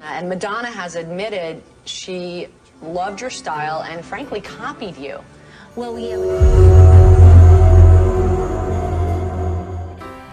Uh, and Madonna has admitted she loved your style and frankly copied you. Well, yeah.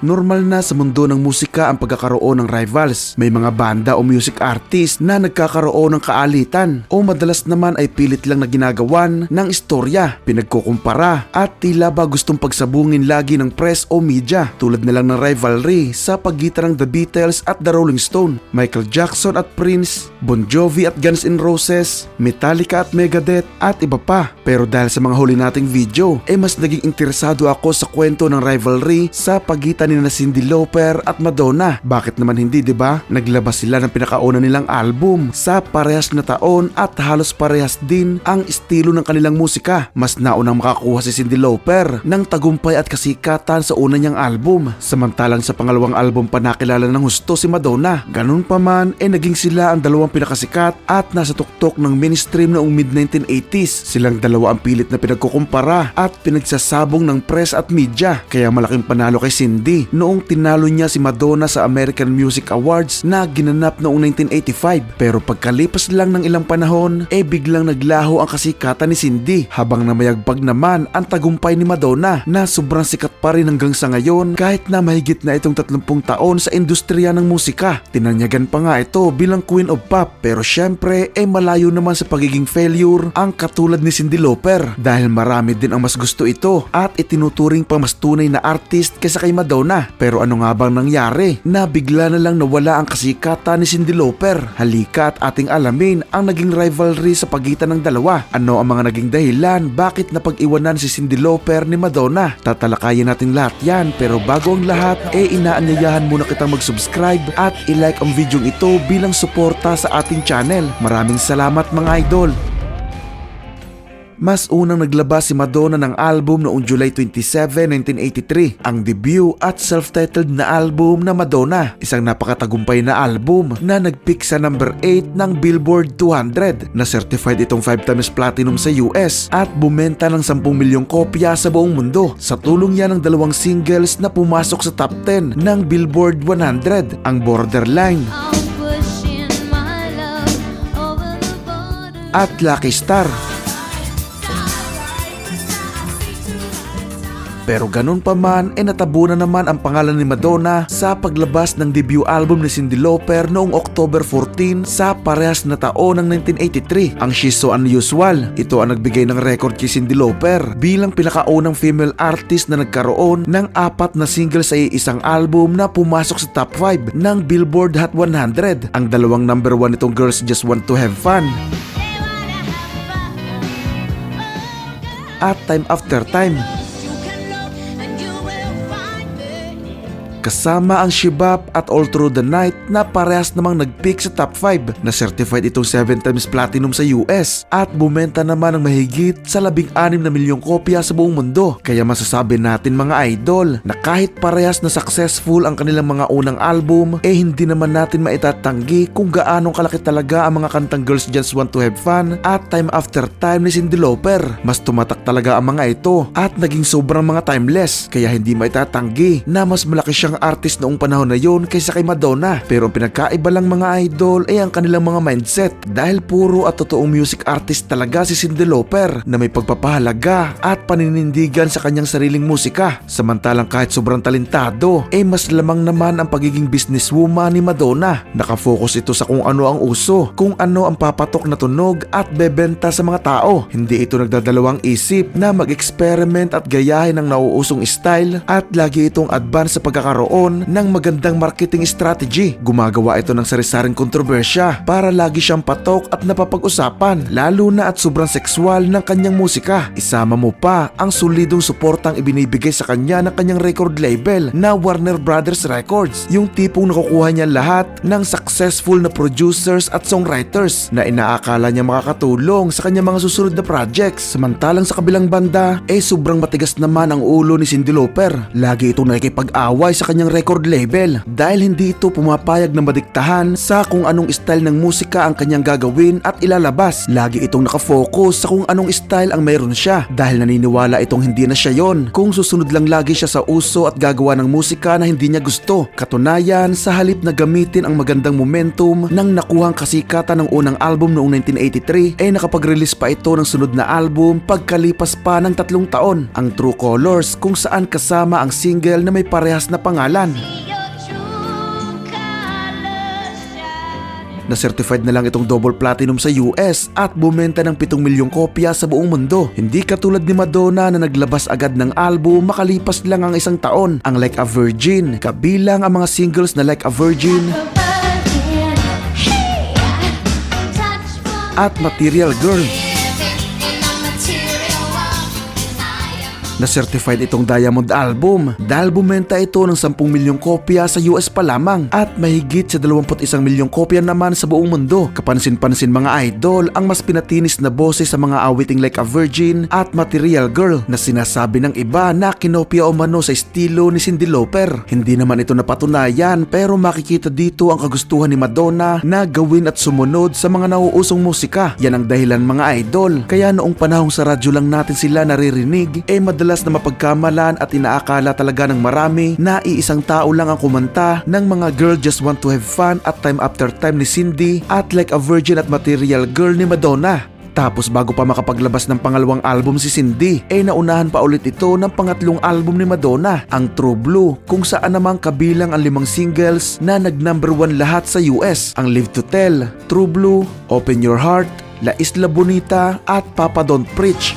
Normal na sa mundo ng musika ang pagkakaroon ng rivals. May mga banda o music artist na nagkakaroon ng kaalitan o madalas naman ay pilit lang na ginagawan ng istorya, pinagkukumpara at tila ba gustong pagsabungin lagi ng press o media tulad na lang ng rivalry sa pagitan ng The Beatles at The Rolling Stone, Michael Jackson at Prince, Bon Jovi at Guns N' Roses, Metallica at Megadeth at iba pa. Pero dahil sa mga huli nating video, eh mas naging interesado ako sa kwento ng rivalry sa pagitan ni na Cyndi Lauper at Madonna. Bakit naman hindi, 'di ba? Naglabas sila ng pinakauna nilang album sa parehas na taon at halos parehas din ang estilo ng kanilang musika. Mas naunang makakuha si Cyndi Lauper ng tagumpay at kasikatan sa una niyang album. Samantalang sa pangalawang album pa nakilala ng husto si Madonna. Ganun pa man, eh naging sila ang dalawang pinakasikat at nasa tuktok ng mainstream noong mid-1980s. Silang dalawa ang pilit na pinagkukumpara at pinagsasabong ng press at media. Kaya malaking panalo kay Cindy noong tinalo niya si Madonna sa American Music Awards na ginanap noong 1985. Pero pagkalipas lang ng ilang panahon, eh biglang naglaho ang kasikatan ni Cindy habang namayagpag naman ang tagumpay ni Madonna na sobrang sikat pa rin hanggang sa ngayon kahit na mahigit na itong 30 taon sa industriya ng musika. Tinanyagan pa nga ito bilang Queen of Pop pero syempre eh malayo naman sa pagiging failure ang katulad ni Cindy Lauper dahil marami din ang mas gusto ito at itinuturing pa mas tunay na artist kaysa kay Madonna. Pero ano nga bang nangyari na bigla na lang nawala ang kasikatan ni Cindy Lauper? Halika at ating alamin ang naging rivalry sa pagitan ng dalawa. Ano ang mga naging dahilan bakit napag-iwanan si Cindy Lauper ni Madonna? Tatalakayin natin lahat yan pero bago ang lahat, eh inaanyayahan muna kitang mag-subscribe at i-like ang video ito bilang suporta sa ating channel. Maraming salamat mga idol! Mas unang naglabas si Madonna ng album noong July 27, 1983, ang debut at self-titled na album na Madonna, isang napakatagumpay na album na nag-peak sa number 8 ng Billboard 200 na certified itong 5 times platinum sa US at bumenta ng 10 milyong kopya sa buong mundo. Sa tulong yan ng dalawang singles na pumasok sa top 10 ng Billboard 100, ang Borderline at Lucky Star. Pero ganun pa man, e natabunan naman ang pangalan ni Madonna sa paglabas ng debut album ni Cyndi Lauper noong October 14 sa parehas na taon ng 1983, ang She's So Unusual. Ito ang nagbigay ng record kay Cyndi Lauper bilang pinakaunang female artist na nagkaroon ng apat na single sa isang album na pumasok sa top 5 ng Billboard Hot 100. Ang dalawang number 1 nitong Girls Just Want to Have Fun at Time After Time. Kasama ang Shibap at All Through the Night na parehas namang nag-peak sa top 5 na certified itong 7 times platinum sa US at bumenta naman ng mahigit sa 16 na milyong kopya sa buong mundo. Kaya masasabi natin mga idol na kahit parehas na successful ang kanilang mga unang album eh hindi naman natin maitatanggi kung gaano kalaki talaga ang mga kantang Girls Just Want to Have Fun at Time After Time ni Cyndi Lauper. Mas tumatak talaga ang mga ito at naging sobrang mga timeless kaya hindi maitatanggi na mas malaki siyang artist noong panahon na yon kaysa kay Madonna. Pero ang pinagkaiba lang mga idol ay ang kanilang mga mindset dahil puro at totoong music artist talaga si Cyndi Lauper na may pagpapahalaga at paninindigan sa kanyang sariling musika. Samantalang kahit sobrang talentado, eh mas lamang naman ang pagiging businesswoman ni Madonna. Nakafocus ito sa kung ano ang uso, kung ano ang papatok na tunog at bebenta sa mga tao. Hindi ito nagdadalawang isip na mag-experiment at gayahin ng nauusong style at lagi itong advance sa pagkakaroon ng magandang marketing strategy. Gumagawa ito ng sarisaring kontrobersya para lagi siyang patok at napapag-usapan lalo na at sobrang sexual ng kanyang musika. Isama mo pa ang solidong suportang ibinibigay sa kanya ng kanyang record label na Warner Brothers Records. Yung tipong nakukuha niya lahat ng successful na producers at songwriters na inaakala niya makakatulong sa kanyang mga susunod na projects. Samantalang sa kabilang banda, eh sobrang matigas naman ang ulo ni Cyndi Lauper. Lagi itong nakikipag-away sa kanyang kanyang record label dahil hindi ito pumapayag na madiktahan sa kung anong style ng musika ang kanyang gagawin at ilalabas. Lagi itong nakafocus sa kung anong style ang mayroon siya dahil naniniwala itong hindi na siya yon kung susunod lang lagi siya sa uso at gagawa ng musika na hindi niya gusto. Katunayan, sa halip na gamitin ang magandang momentum ng nakuhang kasikatan ng unang album noong 1983 ay nakapag-release pa ito ng sunod na album pagkalipas pa ng tatlong taon, ang True Colors kung saan kasama ang single na may parehas na pangalan. Colors shine. na lang itong double platinum sa US at bumenta ng 7 milyong kopya sa buong mundo. Hindi katulad ni Madonna na naglabas agad ng album makalipas lang ang isang taon, ang Like a Virgin, kabilang ang mga singles na Like a Virgin at Material Girl. Na certified itong Diamond album dahil bumenta ito ng 10 milyong kopya sa US pa lamang at mahigit sa 21 milyong kopya naman sa buong mundo. Kapansin-pansin mga idol ang mas pinatinis na boses sa mga awiting like a virgin at material girl na sinasabi ng iba na kinopya o mano sa estilo ni Cyndi Lauper. Hindi naman ito napatunayan pero makikita dito ang kagustuhan ni Madonna na gawin at sumunod sa mga nauusong musika. Yan ang dahilan mga idol. Kaya noong panahong sa radyo lang natin sila naririnig, eh madalas na mapagkamalan at inaakala talaga ng marami na iisang tao lang ang kumanta ng mga Girl Just Want to Have Fun at Time After Time ni Cindy at Like a Virgin at Material Girl ni Madonna. Tapos bago pa makapaglabas ng pangalawang album si Cindy, eh naunahan pa ulit ito ng pangatlong album ni Madonna, ang True Blue, kung saan namang kabilang ang limang singles na nag number one lahat sa US, ang Live to Tell, True Blue, Open Your Heart, La Isla Bonita at Papa don't preach.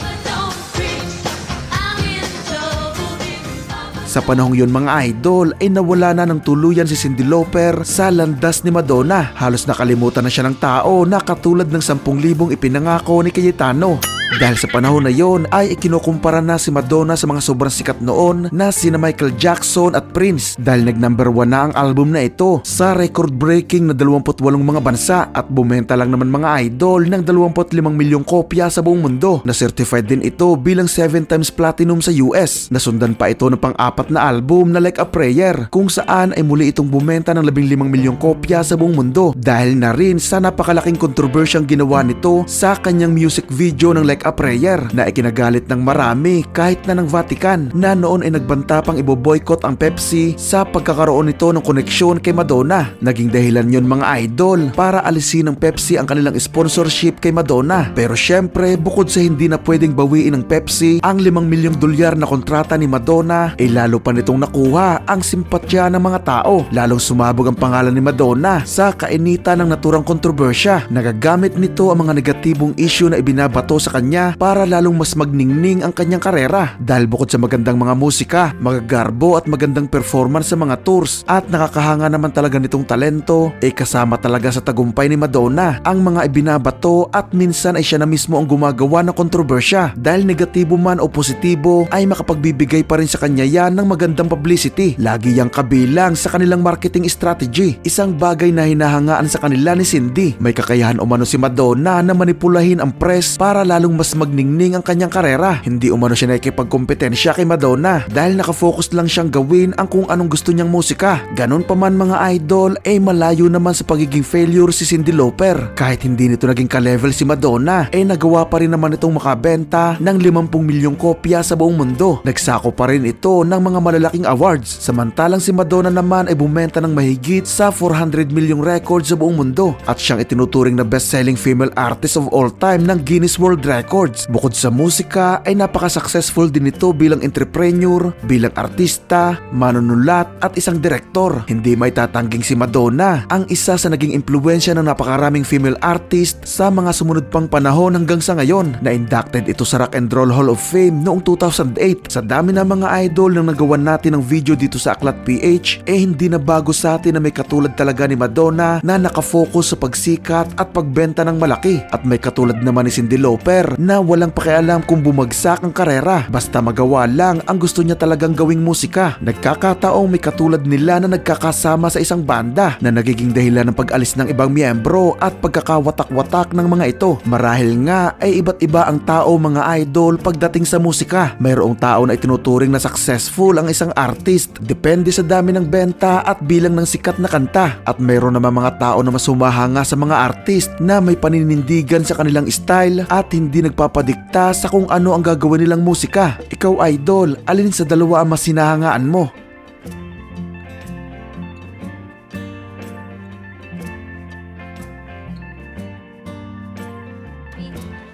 Sa panahong yun mga idol ay nawala na ng tuluyan si Cyndi Lauper sa landas ni Madonna. Halos nakalimutan na siya ng tao na katulad ng 10,000 ipinangako ni Cayetano. Dahil sa panahon na yon ay ikinukumpara na si Madonna sa mga sobrang sikat noon na sina Michael Jackson at Prince. Dahil nag number 1 na ang album na ito sa record breaking na 28 mga bansa at bumenta lang naman mga idol ng 25 milyong kopya sa buong mundo. Na certified din ito bilang 7 times platinum sa US. Nasundan pa ito ng pang-apat na album na Like a Prayer kung saan ay muli itong bumenta ng 15 milyong kopya sa buong mundo. Dahil na rin sa napakalaking kontrobersyang ginawa nito sa kanyang music video ng Like a Prayer na ikinagalit ng marami kahit na ng Vatican na noon ay nagbanta pang iboboykot ang Pepsi sa pagkakaroon nito ng koneksyon kay Madonna. Naging dahilan yon mga idol para alisin ng Pepsi ang kanilang sponsorship kay Madonna. Pero syempre bukod sa hindi na pwedeng bawiin ng Pepsi ang 5 milyong dolyar na kontrata ni Madonna ay lalo pa nitong nakuha ang simpatya ng mga tao. Lalong sumabog ang pangalan ni Madonna sa kainita ng naturang kontrobersya. Nagagamit nito ang mga negatibong issue na ibinabato sa kanya para lalong mas magningning ang kanyang karera. Dahil bukod sa magandang mga musika, magagarbo at magandang performance sa mga tours at nakakahanga naman talaga nitong talento, eh kasama talaga sa tagumpay ni Madonna ang mga ibinabato at minsan ay siya na mismo ang gumagawa ng kontrobersya dahil negatibo man o positibo ay makapagbibigay pa rin sa kanya yan ng magandang publicity. Lagi yang kabilang sa kanilang marketing strategy. Isang bagay na hinahangaan sa kanila ni Cindy. May kakayahan umano si Madonna na manipulahin ang press para lalong mas magningning ang kanyang karera. Hindi umano siya nakikipagkompetensya kay Madonna dahil nakafocus lang siyang gawin ang kung anong gusto niyang musika. Ganon pa man mga idol, eh malayo naman sa pagiging failure si Cyndi Lauper. Kahit hindi nito naging ka-level si Madonna, eh nagawa pa rin naman itong makabenta ng 50 milyong kopya sa buong mundo. Nagsako pa rin ito ng mga malalaking awards. Samantalang si Madonna naman ay bumenta ng mahigit sa 400 milyong records sa buong mundo at siyang itinuturing na best-selling female artist of all time ng Guinness World Records. Bukod sa musika ay napaka-successful din ito bilang entrepreneur, bilang artista, manunulat at isang direktor. Hindi may tatangging si Madonna ang isa sa naging impluensya ng napakaraming female artist sa mga sumunod pang panahon hanggang sa ngayon na inducted ito sa Rock and Roll Hall of Fame noong 2008. Sa dami ng mga idol na nagawan natin ng video dito sa Aklat PH, eh hindi na bago sa atin na may katulad talaga ni Madonna na nakafocus sa pagsikat at pagbenta ng malaki at may katulad naman ni Cyndi Lauper na walang pakialam kung bumagsak ang karera basta magawa lang ang gusto niya talagang gawing musika. Nagkakataong may katulad nila na nagkakasama sa isang banda na nagiging dahilan ng pag-alis ng ibang miyembro at pagkakawatak-watak ng mga ito. Marahil nga ay iba't iba ang tao mga idol pagdating sa musika. Mayroong tao na itinuturing na successful ang isang artist depende sa dami ng benta at bilang ng sikat na kanta. At mayroon naman mga tao na mas humahanga sa mga artist na may paninindigan sa kanilang style at hindi nagpapadikta sa kung ano ang gagawin nilang musika. Ikaw idol, alin sa dalawa ang mas hinahangaan mo?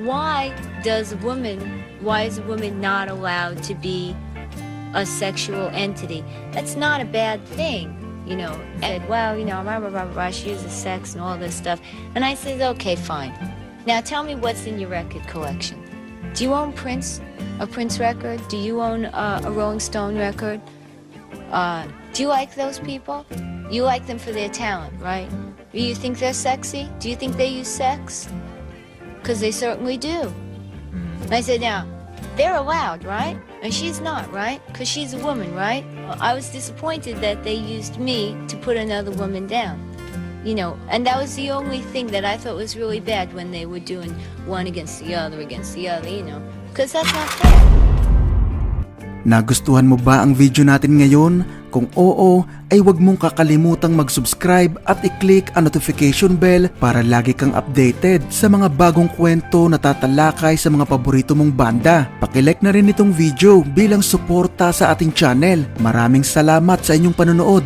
why does woman why is a woman not allowed to be a sexual entity that's not a bad thing you know and well you know blah, blah, blah, blah, she uses sex and all this stuff and i said okay fine now tell me what's in your record collection do you own prince a prince record do you own uh, a rolling stone record uh, do you like those people you like them for their talent right do you think they're sexy do you think they use sex because they certainly do. I said, now, they're allowed, right? And she's not, right? Because she's a woman, right? I was disappointed that they used me to put another woman down. You know, and that was the only thing that I thought was really bad when they were doing one against the other against the other, you know, because that's not fair. Nagustuhan mo ba ang video natin ngayon? Kung oo, ay huwag mong kakalimutang mag-subscribe at i-click ang notification bell para lagi kang updated sa mga bagong kwento na tatalakay sa mga paborito mong banda. Pakilike na rin itong video bilang suporta sa ating channel. Maraming salamat sa inyong panonood.